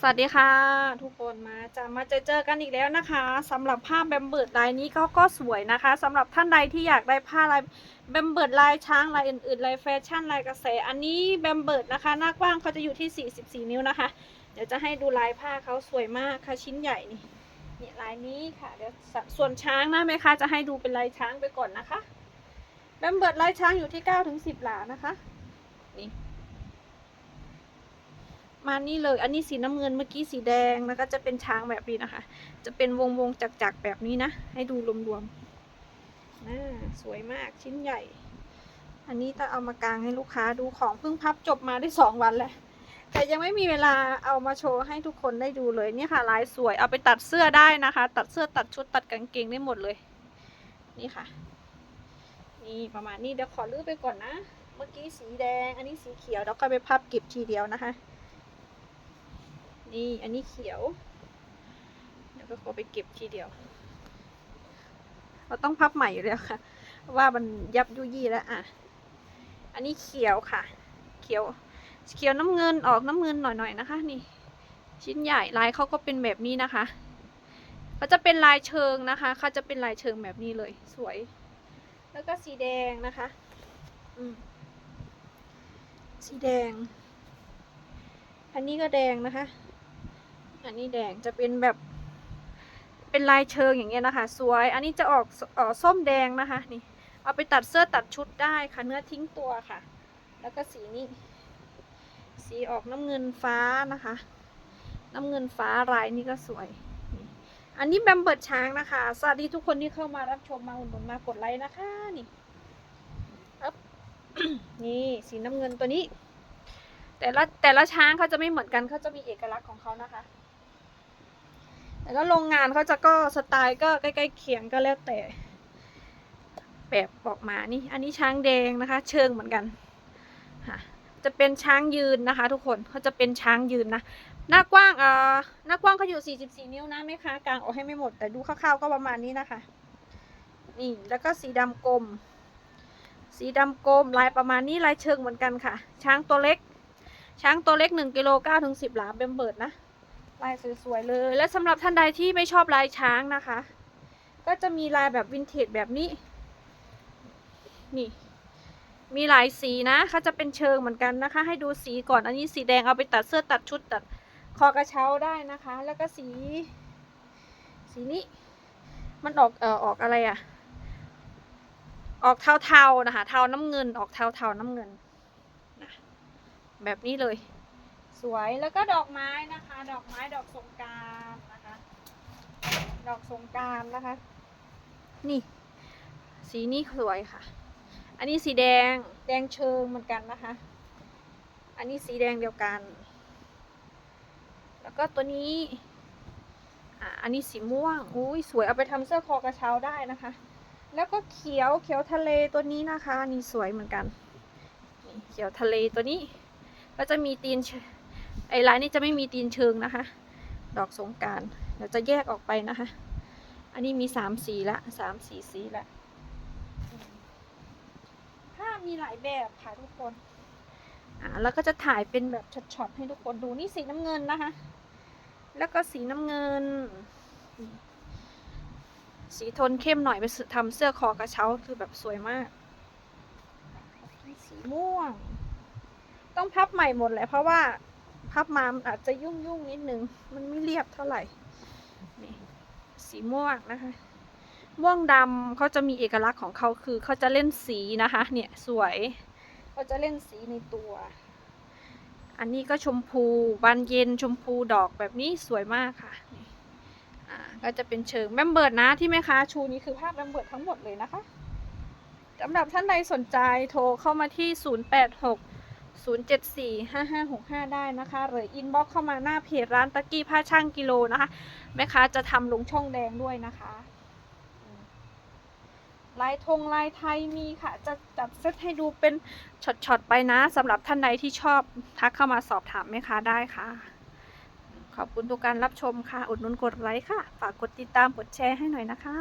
สวัสดีค่ะ ทุกคนมาจะมาเจอเจอกันอีกแล้วนะคะสำหรับผ้าแบมเบิร์ดลายนี้ก็ก็สวยนะคะสำหรับท่านใดที่อยากได้ผ้าลายแบมเบิร์ดลายช้างลายอื่นๆลายแฟชั่นลายกระแส อันนี้แบมเบิร์ดนะคะหน้ากว้างเขาจะอยู่ที่ 44 นิ้วนะคะ เดี๋ยวจะให้ดูลายผ้าเขาสวยมากค่ะชิ้นใหญ่นี่นี่ลายนี้ค่ะเดี๋ยวสส่วนช้างนะแม่ค้าจะให้ดูเป็นลายช้างไปก่อนนะคะแบมเบิร์ดลายช้างอยู่ที่9ถึง10 หลานะคะนี่ มานี่เลย อันนี้สีน้ำเงินเมื่อกี้สีแดงแล้วก็จะเป็นช้างแบบนี้นะคะ จะเป็นวงวงจักจักๆแบบนี้นะ ให้ดูรวมๆน่าสวยมากชิ้นใหญ่ อันนี้จะเอามากางให้ลูกค้าดูของเพิ่งพับจบมาได้สองวันแล้วแต่ยังไม่มีเวลาเอามาโชว์ให้ทุกคนได้ดูเลยเนี่ยค่ะลายสวยเอาไปตัดเสื้อได้นะคะ ตัดเสื้อตัดชุดตัดกางเกงได้หมดเลย นี่ค่ะ นี่ประมาณนี้เดี๋ยวขอลื้อไปก่อนนะ เมื่อกี้สีแดง อันนี้สีเขียวแล้วก็ไปพับเก็บทีเดียวนะคะ นี่อันนี้เขียว เดี๋ยวก็ขอไปเก็บทีเดียว เราต้องพับใหม่อยู่แล้วค่ะ ว่ามันยับยุยี่แล้วอะ อันนี้เขียวค่ะ เขียว เขียวน้ำเงินออกน้ำเงินหน่อยๆนะคะ นี่ ชิ้นใหญ่ลายเขาก็เป็นแบบนี้นะคะเขาจะเป็นลายเชิงนะคะเขาจะเป็นลายเชิงแบบนี้เลย สวย แล้วก็สีแดงนะคะ อืมสีแดง อันนี้ก็แดงนะคะ อันนี้แดงจะเป็นแบบ เป็นลายเชิงอย่างเงี้ยนะคะ สวย อันนี้จะออกออส้มแดงนะคะ นี่ เอาไปตัดเสื้อตัดชุดได้ค่ะ เนื้อทิ้งตัวค่ะ แล้วก็สีนี้ สีออกน้ำเงินฟ้านะคะ น้ำเงินฟ้าลายนี่ก็สวย อันนี้แบมเบิร์ดช้างนะคะ สวัสดีทุกคนที่เข้ามารับชมมาอุดหนุนมากดไลค์นะคะ นี่นี่สีน้ำเงินตัวนี้แต่ละแต่ละช้างเขาจะไม่เหมือนกันเขาจะมีเอกลักษณ์ของเขานะคะ แต่ก็โรงงานเขาจะก็สไตล์ก็ใกล้ๆเคียงก็แล้วแต่ แบบออกมานี่ อันนี้ช้างแดงนะคะ เชิงเหมือนกันค่ะจะเป็นช้างยืนนะคะ ทุกคนเขาจะเป็นช้างยืนนะหน้ากว้างเอ่อหน้ากว้างเขาอยู่ 44 นิ้วนะไหมคะกลางออกให้ไม่หมด แต่ดูคร่าวๆก็ประมาณนี้นะคะ นี่แล้วก็สีดำกลม สีดำกลมลายประมาณนี้ลายเชิงเหมือนกันค่ะ ช้างตัวเล็ก ช้างตัวเล็ก1กิโล9ถึง10หลาเบมเบิร์ดนะ ลายสวยๆเลย และสำหรับท่านใดที่ไม่ชอบลายช้างนะคะ ก็จะมีลายแบบวินเทจแบบนี้ นี่ มีหลายสีนะเขาจะเป็นเชิงเหมือนกันนะคะ ให้ดูสีก่อนอันนี้สีแดงเอาไปตัดเสื้อตัดชุดตัดคอกระเช้าได้นะคะ แล้วก็สี สีนี้ มันออกเอ่อออกอะไรอะออกเทาๆนะคะ เทาน้ำเงินออกเทาๆน้ำเงินนะแบบนี้เลย สวยแล้วก็ดอกไม้นะคะ ดอกไม้ดอกสงการนะคะ ดอกสงการนะคะ นี่ สีนี้สวยค่ะ อันนี้สีแดงแดงเชิงเหมือนกันนะคะ อันนี้สีแดงเดียวกัน แล้วก็ตัวนี้อ่าอันนี้สีม่วงอุ้ยสวยเอาไปทำเสื้อคอกระเช้าได้นะคะ แล้วก็เขียวเขียวทะเลตัวนี้นะคะนี่สวยเหมือนกันเขียวทะเลตัวนี้ก็จะมีตีนเไอ้ลายนี้จะไม่มีตีนเชิงนะคะ ดอกสงการเดี๋ยวจะแยกออกไปนะคะ อันนี้มีสามสีละสามสีสีละผ้ามีหลายแบบค่ะทุกคนอ่าแล้วก็จะถ่ายเป็นแบบช็อตๆให้ทุกคนดูนี่สีน้ำเงินนะคะ แล้วก็สีน้ำเงิน สีโทนเข้มหน่อยไปทำเสื้อคอกระเช้าคือแบบสวยมาก สีม่วง ต้องพับใหม่หมดแหละเพราะว่า พับมามันอาจจะยุ่งยุ่งๆนิดนึง มันไม่เรียบเท่าไหร่ นี่สีม่วงนะคะ ม่วงดำเขาจะมีเอกลักษณ์ของเขาคือเขาจะเล่นสีนะคะ เนี่ยสวยเขาจะเล่นสีในตัว อันนี้ก็ชมพูบานเย็นชมพูดอกแบบนี้สวยมากค่ะอ่าก็จะเป็นเชิงแบมเบิร์ดนะที่แม่ค้าชูนี้คือภาพแบมเบิร์ดทั้งหมดเลยนะคะสำหรับท่านใดสนใจโทรเข้ามาที่ 086 074 5565 ได้นะคะ หรืออินบ็อกเข้ามาหน้าเพจร้านตะกี้ผ้าช่างกิโลนะคะ แม่ค้าจะทำลงช่องแดงด้วยนะคะลายธงลายไทยมีค่ะ จะจัดเซตให้ดูเป็นช็อตๆไปนะสำหรับท่านใดที่ชอบทักเข้ามาสอบถามแม่ค้าได้ค่ะ ขอบคุณทุกการรับชมค่ะ อุดหนุนกดไลค์ค่ะ ฝากกดติดตามกดแชร์ให้หน่อยนะคะ